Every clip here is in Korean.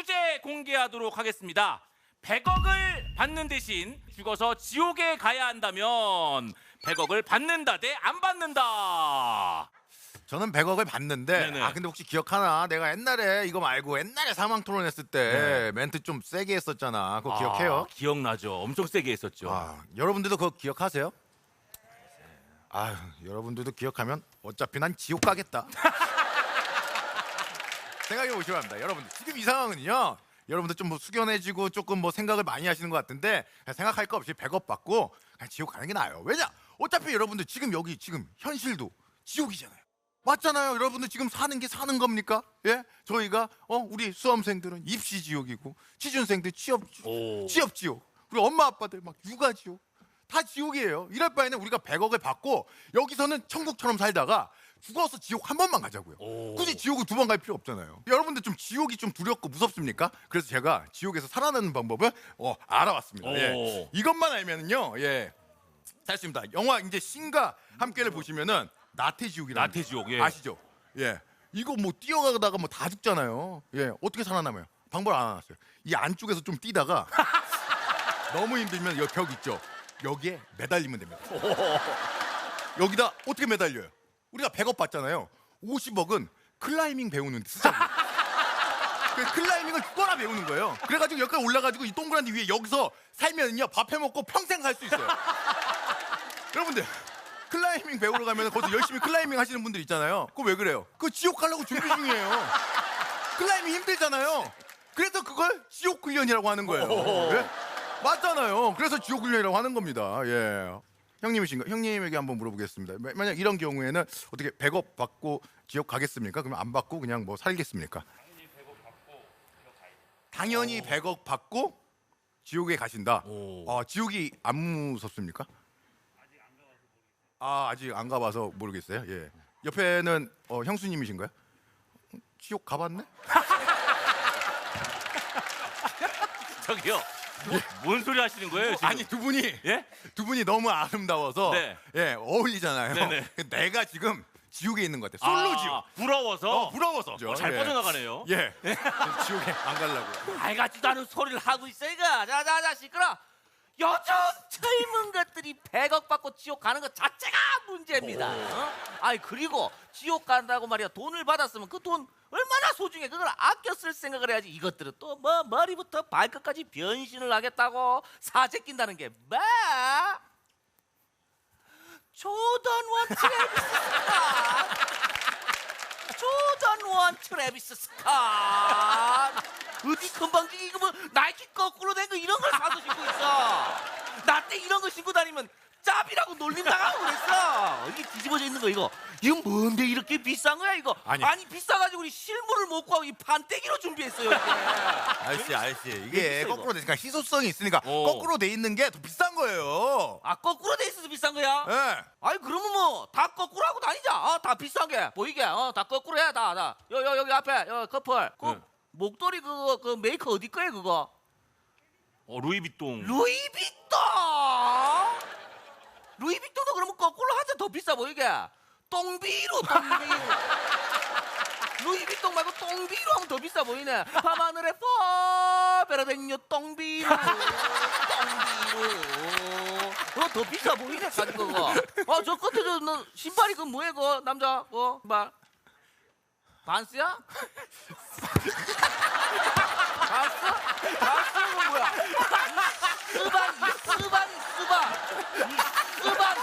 주제 공개하도록 하겠습니다. 100억을 받는 대신 죽어서 지옥에 가야 한다면 100억을 받는다 대 안 받는다. 저는 100억을 받는데 네네. 아 근데 혹시 기억하나? 내가 옛날에 이거 말고 옛날에 사망 토론 했을 때 멘트 좀 세게 했었잖아. 그거 기억해요? 아, 기억나죠. 엄청 세게 했었죠. 아, 여러분들도 그거 기억하세요? 아유, 여러분들도 기억하면 어차피 난 지옥 가겠다. 생각해 보시면 합니다. 여러분들 지금 이 상황은요. 여러분들 좀 뭐 숙연해지고 조금 뭐 생각을 많이 하시는 것 같은데 생각할 거 없이 100억 받고 그냥 지옥 가는 게 나아요. 왜냐? 어차피 여러분들 지금 여기 지금 현실도 지옥이잖아요. 맞잖아요. 여러분들 지금 사는 게 사는 겁니까? 예? 저희가 어 우리 수험생들은 입시 지옥이고 취준생들 취업 오. 취업 지옥. 그리고 엄마 아빠들 막 육아 지옥. 다 지옥이에요. 이럴 바에는 우리가 100억을 받고 여기서는 천국처럼 살다가 죽어서 지옥 한 번만 가자고요. 오. 굳이 지옥을 두 번 갈 필요 없잖아요. 여러분들 좀 지옥이 좀 두렵고 무섭습니까? 그래서 제가 지옥에서 살아나는 방법을 어, 알아왔습니다. 오. 예. 이것만 알면은요. 예. 잘습니다 영화 이제 신과 함께를 보시면은 나태지옥이라는 나태지옥, 예. 아시죠? 예. 이거 뭐 뛰어가다가 뭐 다 죽잖아요. 예. 어떻게 살아남아요? 방법 안 알았어요. 이 안쪽에서 좀 뛰다가 너무 힘들면 여기 벽 있죠. 여기에 매달리면 됩니다. 여기다 어떻게 매달려요? 우리가 100억 받잖아요. 50억은 클라이밍 배우는 데 쓰자고요. 그 클라이밍을 죽어라 배우는 거예요. 그래가지고 여기까지 올라가지고 이 동그란 데 위에 여기서 살면요 밥 해먹고 평생 살 수 있어요. 여러분들 클라이밍 배우러 가면 거기서 열심히 클라이밍 하시는 분들 있잖아요. 그거 왜 그래요? 그거 지옥 가려고 준비 중이에요. 클라이밍 힘들잖아요. 그래서 그걸 지옥 훈련이라고 하는 거예요. 예? 맞잖아요. 그래서 지옥 훈련이라고 하는 겁니다. 예. 형님이신가? 형님에게 한번 물어보겠습니다. 마- 만약 이런 경우에는 어떻게 100억 받고 지옥 가겠습니까? 그러면 안 받고 그냥 뭐 살겠습니까? 당연히 100억 받고 지옥에 가신다. 오. 아, 지옥이 안 무섭습니까? 아, 아직 안 가봐서 모르겠어요. 예. 옆에는 어, 형수님이신가요? 지옥 가봤네? 저기요. 뭐, 뭔 소리 하시는 거예요, 지금? 아니 두 분이 예? 두 분이 너무 아름다워서 네. 예 어울리잖아요. 네네. 내가 지금 지옥에 있는 것 같아. 솔로 지옥. 아, 부러워서. 어, 부러워서. 어, 잘 예. 빠져나가네요. 예. 지옥에 안 가려고. 알 같지도 않은 소리를 하고 있어 이거 자자자 시끄러 요즘 젊은 것들이 100억 받고 지옥 가는 것 자체가 문제입니다. 어? 아이 그리고 지옥 간다고 말이야. 돈을 받았으면 그 돈 얼마나 소중해. 그걸 아껴 쓸 생각을 해야지. 이것들은 또 뭐 머리부터 발끝까지 변신을 하겠다고 사재 낀다는 게 뭐? 조던 원 트래비스 스캇 조던 원 트래비스 스캇 어디 금방지기 이거 뭐 나이키 거꾸로 된 거 이런 걸 사서 신고 있어 나 때 이런 거 신고 다니면 짭이라고 놀림 당하고 그랬어 이게 뒤집어져 있는 거 이거 이거 뭔데 이렇게 비싼 거야 이거 아니. 비싸가지고 우리 실물을 못 구하고 이 판때기로 준비했어요 이게 아저씨 아저씨 이게 비싸. 거꾸로 되니까 희소성이 있으니까 오. 거꾸로 돼 있는 게 더 비싼 거예요. 아 거꾸로 돼 있어서 비싼 거야? 예. 아니 그러면 뭐 다 거꾸로 하고 다니자. 어, 다 비싼 게 보이게. 어, 다 거꾸로 해. 다 다. 여, 여 여기 앞에 여 커플. 그 네. 목도리 그거 그 메이커 어디 거야 그거? 어, 루이비통. 루이비통. 루이비통도 그러면 거꾸로 하자 더 비싸 보이게. 똥비루 똥비루. 루이비통 말고 똥비루 하면 더 비싸 보이네. 밤하늘에 퍼베라댕요 똥비루. 똥비루. 그거 더 비싸 보이네 가진 거가. 아저 끝에 저 너 신발이 그 뭐야 그 남자 그 신발. 반스야? 반스? 반스는 뭐야? 스반, 스반, 스반, 스반,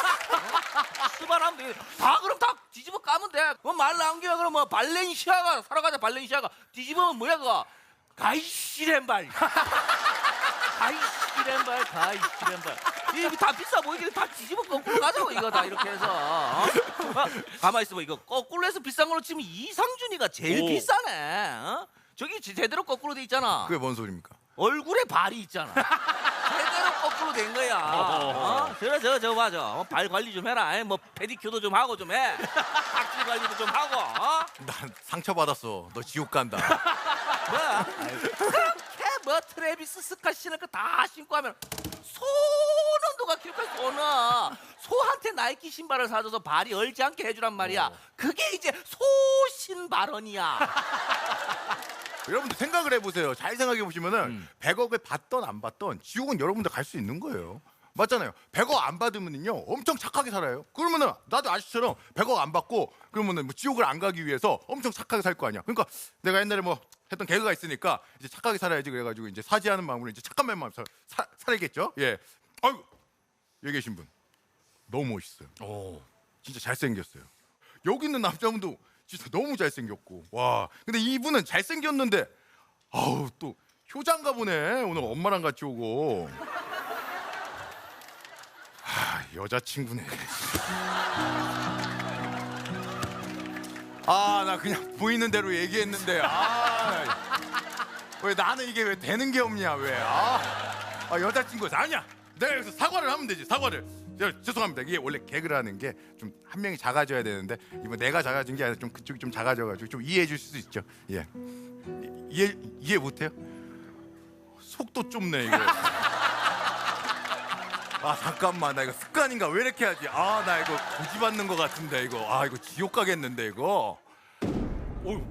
스반 하면 돼. 다 그럼 다 뒤집어 까면 돼. 그말 나온 김에 그럼 뭐 발렌시아가 사러 가자 발렌시아가 뒤집으면 뭐야 그거? 가이시렌발. 가이시렌발, 가이시렌발. 이게 다 비싸 보이게 다 뒤집어 거꾸로 가자고 이거 다 이렇게 해서. 어? 어, 가만 있어봐 이거 거꾸로 해서 비싼 걸로 치면 이상준이가 제일 오. 비싸네. 어? 저기 제- 제대로 거꾸로 돼 있잖아. 그게 뭔 소리입니까? 얼굴에 발이 있잖아. 제대로 거꾸로 된 거야. 어? 저래 저저 맞아. 어, 발 관리 좀 해라. 에이, 뭐 페디큐도 좀 하고 좀 해. 각질 관리도 좀 하고. 어? 난 상처 받았어. 너 지옥 간다. 뭐야? 그렇게 뭐 트래비스 스카 신을 거다 신고 하면 키울 거야 소는 소한테 나이키 신발을 사줘서 발이 얼지 않게 해주란 말이야. 그게 이제 소신 발언이야. 여러분들 생각을 해보세요. 잘 생각해 보시면은 음. 100억을 받던 안 받던 지옥은 여러분들 갈 수 있는 거예요. 맞잖아요. 100억 안 받으면요 엄청 착하게 살아요. 그러면은 나도 아저씨처럼 100억 안 받고 그러면은 뭐 지옥을 안 가기 위해서 엄청 착하게 살 거 아니야. 그러니까 내가 옛날에 뭐 했던 개그가 있으니까 이제 착하게 살아야지 그래가지고 이제 사지하는 마음으로 이제 착한 마음 살, 살, 살겠죠. 예. 아유 여기 계신 분. 너무 멋있어요. 오. 진짜 잘생겼어요. 여기 있는 남자분도 진짜 너무 잘생겼고. 와 근데 이분은 잘생겼는데 아우 또 효장가 보네. 오늘 엄마랑 같이 오고. 아 여자친구네. 아 나 그냥 보이는 대로 얘기했는데 아왜 나는 이게 왜 되는 게 없냐 왜아 아, 여자친구 아니야 내가 여기서 사과를 하면 되지 사과를. 저, 죄송합니다. 이게 원래 개그를 하는 게 좀 한 명이 작아져야 되는데 이번 내가 작아진 게 아니라 좀 그쪽이 좀 작아져가지고 좀 이해해 줄수 있죠. 예. 이- 이해 이해 못해요? 속도 좁네 이거. 아 잠깐만. 나 이거 습관인가? 왜 이렇게 하지? 아 나 이거 고지 받는 거 같은데 이거. 아 이거 지옥 가겠는데 이거. 오.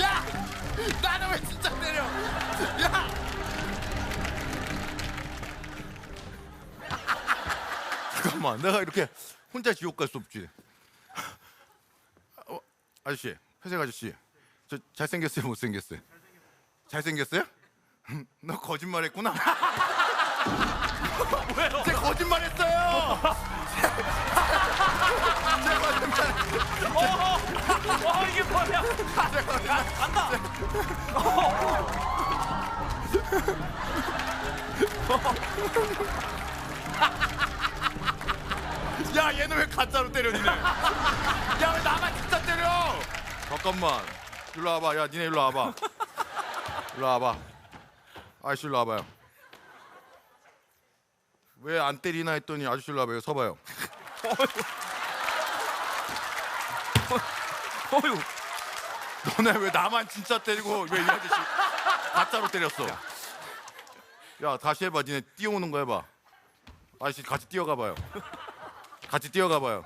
야! 나는 왜 진짜 때려? 야! 잠깐만 내가 이렇게 혼자 지옥 갈 수 없지. 어, 아저씨 회색 아저씨 저 잘생겼어요 못생겼어요? 잘생겼어요? 너 거짓말했구나 왜요? 제 거짓말 했어요. 제 거짓말 어 이게 뭐야? 가, 간다. 야 얘는 왜 가짜로 때려 니네? 야 왜 나만 진짜 때려? 잠깐만. 일로 와봐. 야 니네 일로 와봐. 일로 와봐. 아저씨 일로 와봐요 왜 안 때리나 했더니 아저씨 일로 와봐요. 서봐요. 어유. 너네 왜 나만 진짜 때리고 왜 이 아저씨 가짜로 때렸어? 야. 다시 해봐. 니네 뛰어오는 거 해봐. 아저씨 같이 뛰어가봐요. 같이 뛰어가봐요.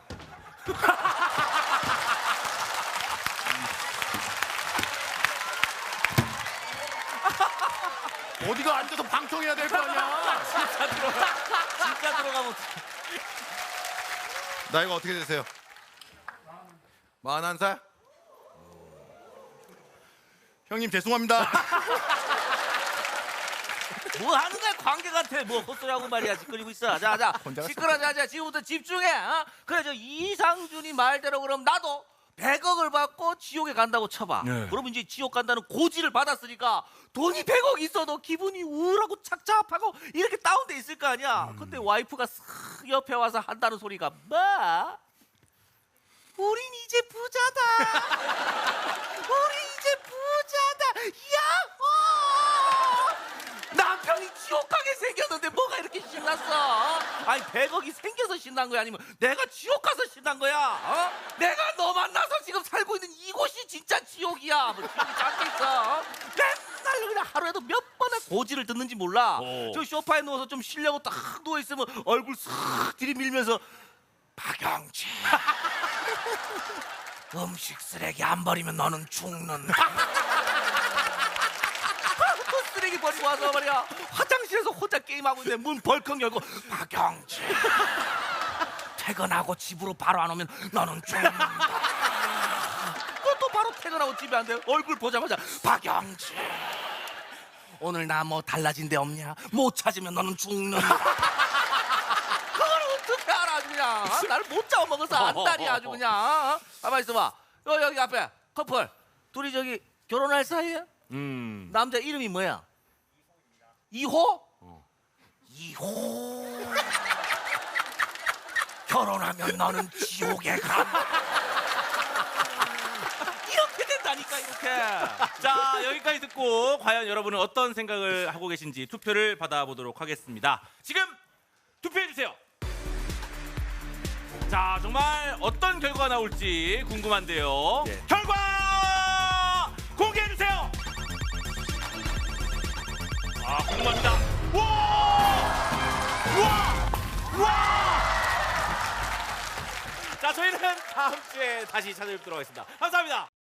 어디가 앉아서 방청해야 될 거 아니야? 진짜 들어가. 진짜 들어가면 나이가 어떻게 되세요? 41살? 형님 죄송합니다. 뭐 하는 거야? 관계 같아. 뭐 헛소리하고 말이야. 시끄리고 있어. 자자. 혼자 시끄러 자자. 지금부터 집중해. 어? 그래 저 이상준이 말대로 그럼 나도 100억을 받고 지옥에 간다고 쳐봐 네. 그러면 이제 지옥 간다는 고지를 받았으니까 돈이 100억 있어도 기분이 우울하고 착잡하고 이렇게 다운돼 있을 거 아니야 음. 근데 와이프가 쓱 옆에 와서 한다는 소리가 뭐? 우린 이제 부자다 우리 이제 부자다 야호 남편이 지옥 가게 생겼는데 뭐가 이렇게 신났어? 아니 100억이 생겨서 신난 거야 아니면 내가 지옥 가서 신난 거야? 어? 내가 너 만나서 지옥이야. 뭐 지옥이 잠겨 있어. 어? 맨날 그냥 하루에도 몇 번의 고지를 듣는지 몰라. 오. 저 소파에 누워서 좀 쉬려고 딱 누워 있으면 얼굴 싹 들이밀면서 박영진 음식 쓰레기 안 버리면 너는 죽는다. 또 쓰레기 버리고 와서 말이야 화장실에서 혼자 게임하고 있는데 문 벌컥 열고 박영진 퇴근하고 집으로 바로 안 오면 너는 죽는다 퇴근하고 집에 안돼 얼굴 보자마자 박영진 오늘 나 뭐 달라진 데 없냐 못 찾으면 너는 죽는다 그걸 어떻게 알아 아주 그냥 아, 나를 못 잡아먹어서 안달이 아주 그냥 가만 있어봐 여, 여기 앞에 커플 둘이 저기 결혼할 사이야? 음. 남자 이름이 뭐야? 이호? 이호. 결혼하면 너는 지옥에 가. 이렇게 된다니까 이렇게. 자 여기까지 듣고 과연 여러분은 어떤 생각을 하고 계신지 투표를 받아보도록 하겠습니다. 지금 투표해 주세요. 자 정말 어떤 결과가 나올지 궁금한데요. 예. 결과 공개해 주세요. 아 궁금합니다. 와 자, 저희는 다음 주에 다시 찾아뵙도록 하겠습니다. 감사합니다.